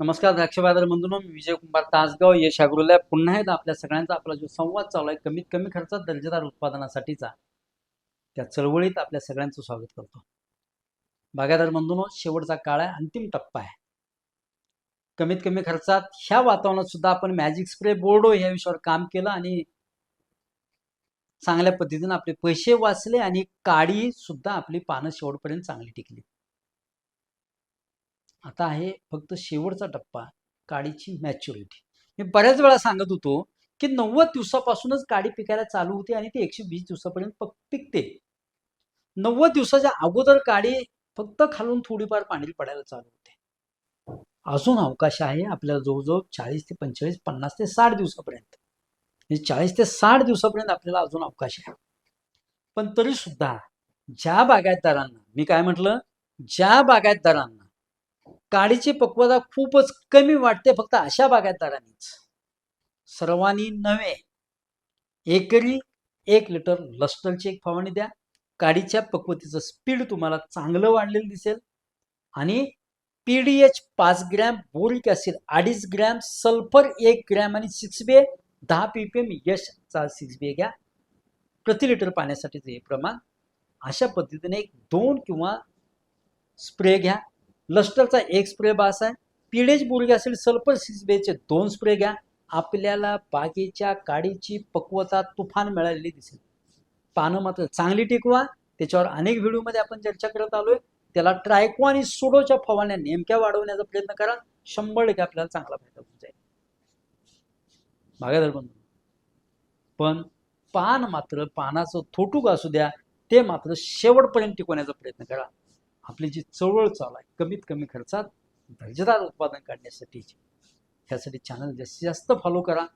नमस्कार द्राक्ष बाजार बंधूंनो मी विजय कुमार तासगाव. यश अग्रोलय पुन्हा एकदा आपल्या सगळ्यांचा आपला जो संवाद चालू आहे कमीत कमी खर्चात दर्जेदार उत्पादनासाठीचा. त्या चळवळीत आपल्या सगळ्यांचं स्वागत करतो. बागायदार बंधूंनो शेवटचा काळ आहे अंतिम टप्पा आहे. कमीत कमी खर्चात ह्या वातावरणात सुद्धा आपण मॅजिक स्प्रे बोर्डो ह्या विषयावर काम केलं आणि चांगल्या पद्धतीनं आपले पैसे वाचले आणि काडी सुद्धा आपली पानं शेवटपर्यंत चांगली टिकली. आता आहे फक्त शेवटचा टप्पा काडीची मॅच्युरिटी मी बऱ्याच वेळा सांगत होतो की नव्वद दिवसापासूनच काडी पिकायला चालू होते आणि ती एकशे वीस दिवसापर्यंत पक पिकते. नव्वद दिवसाच्या अगोदर काडी फक्त खालून थोडीफार पाणी पडायला चालू होते. अजून अवकाश आहे आपल्याला जवळजवळ चाळीस ते पंचेचाळीस पन्नास ते साठ दिवसापर्यंत. म्हणजे चाळीस ते साठ दिवसापर्यंत आपल्याला अजून अवकाश आहे. पण तरी सुद्धा ज्या बागायतदारांना मी काय म्हटलं? ज्या बागायतदारांना काडीची पक्वता खूपच कमी वाटते फक्त अशा बागायतदारांनीच सर्वांनी नव्हे. एकरी एक लिटर लस्टरची एक फवारणी द्या. काडीच्या पक्वतेचं स्पीड तुम्हाला चांगलं वाढलेलं दिसेल. आणि पी डी एच पाच ग्रॅम बोरिक ॲसिड अडीच ग्रॅम सल्फर एक ग्रॅम आणि सिक्स बी दहा पी पी एम यशचा सिक्स बी घ्या. प्रति लिटर पाण्यासाठीचं हे प्रमाण अशा पद्धतीने एक दोन किंवा स्प्रे घ्या. लस्टरचा एक स्प्रे बास आहे. पिडेज बोरिक असेल सल्फर सिक्स बेचे दोन स्प्रे घ्या. आपल्याला बागेच्या काडीची पक्वता तुफान मिळालेली दिसेल. पानं मात्र चांगली टिकवा. त्याच्यावर अनेक व्हिडिओमध्ये आपण चर्चा करत आलोय. त्याला ट्रायको आणि सोडोच्या फवारण्या नेमक्या वाढवण्याचा प्रयत्न करा. शंभर टक्के आपल्याला चांगला फायदा होऊन जाईल. बागायदार बंधू पण पान मात्र पानाचं थोटूक असू द्या ते मात्र शेवटपर्यंत टिकवण्याचा प्रयत्न करा. आपली जी चळवळ चालू आहे कमीत कमी खर्चात दर्जेदार उत्पादन काढण्यासाठी ह्यासाठी चॅनल जास्तीत जास्त फॉलो करा.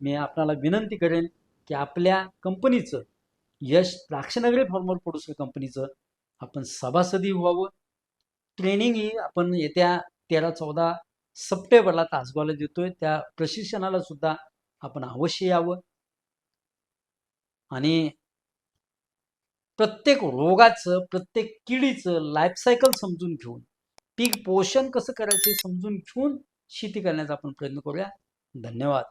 मी आपणाला विनंती करेन की आपल्या कंपनीचं यश द्राक्षनगरी फॉर्मर प्रोड्युसर कंपनीचं आपण सभासदी व्हावं. ट्रेनिंग ही आपण येत्या तेरा चौदा सप्टेंबरला तासगावला देतोय. त्या प्रशिक्षणाला सुद्धा आपण अवश्य यावं. आणि प्रत्येक रोगाचं प्रत्येक किडीचं लाईफसायकल समजून घेऊन पीक पोषण कसं करायचं समजून घेऊन शेती करण्याचा आपण प्रयत्न करूया. धन्यवाद.